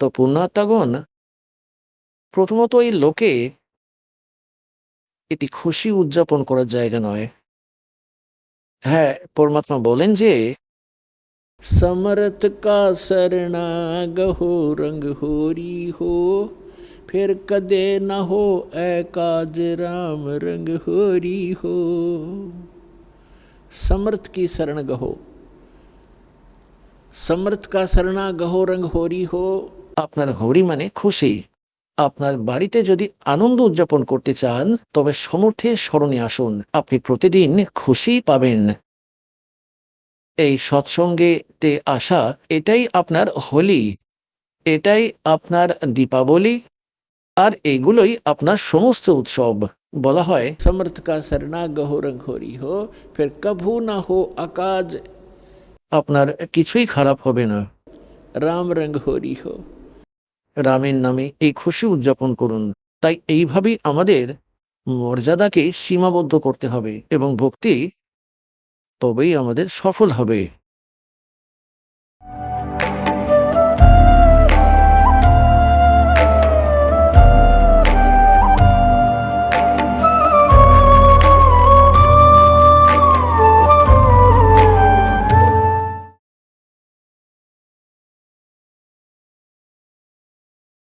তো পুণ্যাত্মাগণ প্রথমত এই লোকে এটি খুশি উদযাপন করার জায়গা নয় হ্যাঁ পরমাত্মা বলেন যে समरथ का सरना गहो रंग होरी हो फिर कदे न हो ऐ काज राम रंग होरी हो समर्थ की शरण गहो समर्थ का शरणा गहो रंग होरी हो আপনার হরি মানে খুশি। আপনার বাড়িতে যদি আনন্দ উদযাপন করতে চান তবে সমর্থে স্মরণে আসুন। আপনি প্রতিদিন খুশি পাবেন। এই সৎসঙ্গে তে আসা এটাই আপনার হোলি। এটাই আপনার দীপাবলি। আর এগুলোই আপনার সমস্ত উৎসব। বলা হয় সমর্থ কা সরনা গহো রঙ হরি হো ফের কভু না হো আকাজ। আপনার কিছুই খারাপ হবে না। রাম রঙ হরি হো। রামের নামে এই খুশি উদযাপন করুন। তাই এইভাবেই আমাদের মর্যাদাকে সীমাবদ্ধ করতে হবে এবং ভক্তি তবেই আমাদের সফল হবে।